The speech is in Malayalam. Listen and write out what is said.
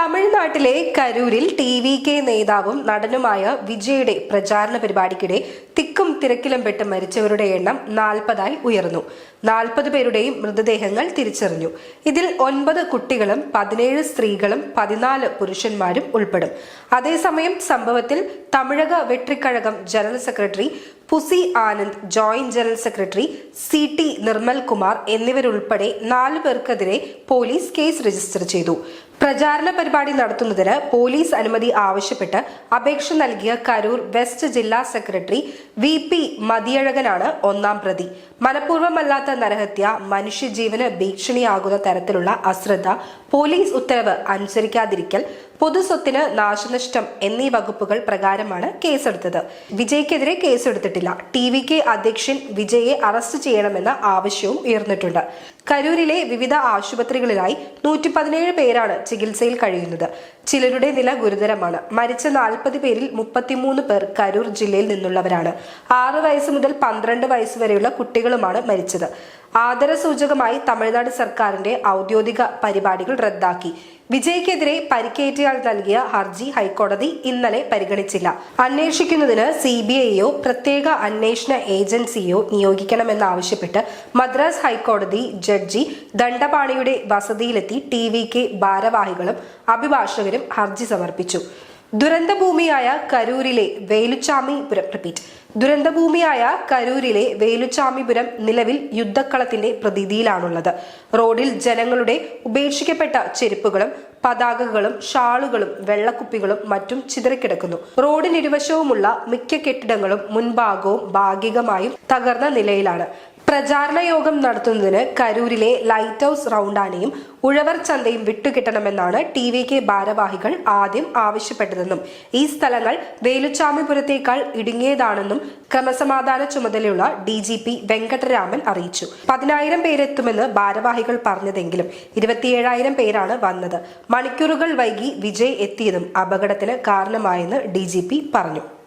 തമിഴ്നാട്ടിലെ കരൂരിൽ ടി വി കെ നേതാവും നടനുമായ വിജയുടെ പ്രചാരണ പരിപാടിക്കിടെ തിക്കും തിരക്കിലും പെട്ട് മരിച്ചവരുടെ എണ്ണം നാൽപ്പതായി ഉയർന്നു. നാൽപ്പത് പേരുടെയും മൃതദേഹങ്ങൾ തിരിച്ചറിഞ്ഞു. ഇതിൽ ഒൻപത് കുട്ടികളും പതിനേഴ് സ്ത്രീകളും പതിനാല് പുരുഷന്മാരും ഉൾപ്പെടും. അതേസമയം സംഭവത്തിൽ Tamilaga Vettri Kazhagam general secretary Bussy Anand joint general secretary C T Nirmal Kumar എന്നിവരുൾപ്പെടെ നാല് പേർക്കെതിരെ പോലീസ് കേസ് രജിസ്റ്റർ ചെയ്തു. പ്രചാരണ പരിപാടി നടത്തുന്നതിന് പോലീസ് അനുമതി ആവശ്യപ്പെട്ട് അപേക്ഷ നൽകിയ കരൂർ വെസ്റ്റ് ജില്ലാ സെക്രട്ടറി വി പി മതിയഴകനാണ് ഒന്നാം പ്രതി. മനഃപൂർവമല്ലാത്ത നരഹത്യ മനുഷ്യജീവന് ഭീഷണിയാകുന്ന തരത്തിലുള്ള അശ്രദ്ധ പോലീസ് ഉത്തരവ് അനുസരിക്കാതിരിക്കൽ പൊതുസ്വത്തിന് നാശനഷ്ടം എന്നീ വകുപ്പുകൾ പ്രകാരമാണ് കേസെടുത്തത്. വിജയ്ക്കെതിരെ കേസെടുത്തിട്ടില്ല. ടി വി കെ അധ്യക്ഷൻ വിജയെ അറസ്റ്റ് ചെയ്യണമെന്ന ആവശ്യവും ഉയർന്നിട്ടുണ്ട്. കരൂരിലെ വിവിധ ആശുപത്രികളിലായി നൂറ്റി പതിനേഴ് പേരാണ് ചികിത്സയിൽ കഴിയുന്നത്. ചിലരുടെ നില ഗുരുതരമാണ്. മരിച്ച നാൽപ്പത് പേരിൽ മുപ്പത്തിമൂന്ന് പേർ കരൂർ ജില്ലയിൽ നിന്നുള്ളവരാണ്. ആറ് വയസ്സ് മുതൽ പന്ത്രണ്ട് വയസ്സ് വരെയുള്ള കുട്ടികളുമാണ് മരിച്ചത്. ആദരസൂചകമായി തമിഴ്നാട് സർക്കാരിന്റെ ഔദ്യോഗിക പരിപാടികൾ റദ്ദാക്കി. വിജയ്ക്കെതിരെ പരിക്കേറ്റയാൾ നൽകിയ ഹർജി ഹൈക്കോടതി ഇന്നലെ പരിഗണിച്ചില്ല. അന്വേഷിക്കുന്നതിന് സി ബി ഐയോ പ്രത്യേക അന്വേഷണ ഏജൻസിയോ നിയോഗിക്കണമെന്നാവശ്യപ്പെട്ട് മദ്രാസ് ഹൈക്കോടതി ജഡ്ജി ദണ്ഡപാണിയുടെ വസതിയിലെത്തി ടി വി കെ ഭാരവാഹികളും അഭിഭാഷകരും ഹർജി സമർപ്പിച്ചു. ദുരന്തഭൂമിയായ കരൂരിലെ വേലുച്ചാമിപുരം റിപ്പീറ്റ് ദുരന്തഭൂമിയായ കരൂരിലെ വേലുച്ചാമിപുരം നിലവിൽ യുദ്ധക്കളത്തിന്റെ പ്രതീതിയിലാണുള്ളത്. റോഡിൽ ജനങ്ങളുടെ ഉപേക്ഷിക്കപ്പെട്ട ചെരുപ്പുകളും പതാകകളും ഷാളുകളും വെള്ളക്കുപ്പികളും മറ്റും ചിതറിക്കിടക്കുന്നു. റോഡിനിരുവശവുമുള്ള മിക്ക കെട്ടിടങ്ങളും മുൻഭാഗവും ഭാഗികമായും തകർന്ന നിലയിലാണ്. പ്രചാരണ യോഗം നടത്തുന്നതിന് കരൂരിലെ ലൈറ്റ് ഹൗസ് റൗണ്ടാനയും ഉഴവർ ചന്തയും വിട്ടുകിട്ടണമെന്നാണ് ടി വി കെ ഭാരവാഹികൾ ആദ്യം ആവശ്യപ്പെട്ടതെന്നും ഈ സ്ഥലങ്ങൾ വേലുച്ചാമിപുരത്തേക്കാൾ ഇടുങ്ങിയതാണെന്നും ക്രമസമാധാന ചുമതലയുള്ള ഡി ജി പി വെങ്കട്ടരാമൻ അറിയിച്ചു. പതിനായിരം പേരെത്തുമെന്ന് ഭാരവാഹികൾ പറഞ്ഞതെങ്കിലും ഇരുപത്തിയേഴായിരം പേരാണ് വന്നത്. മണിക്കൂറുകൾ വൈകി വിജയ് എത്തിയതും അപകടത്തിന് കാരണമായെന്ന് ഡി പറഞ്ഞു.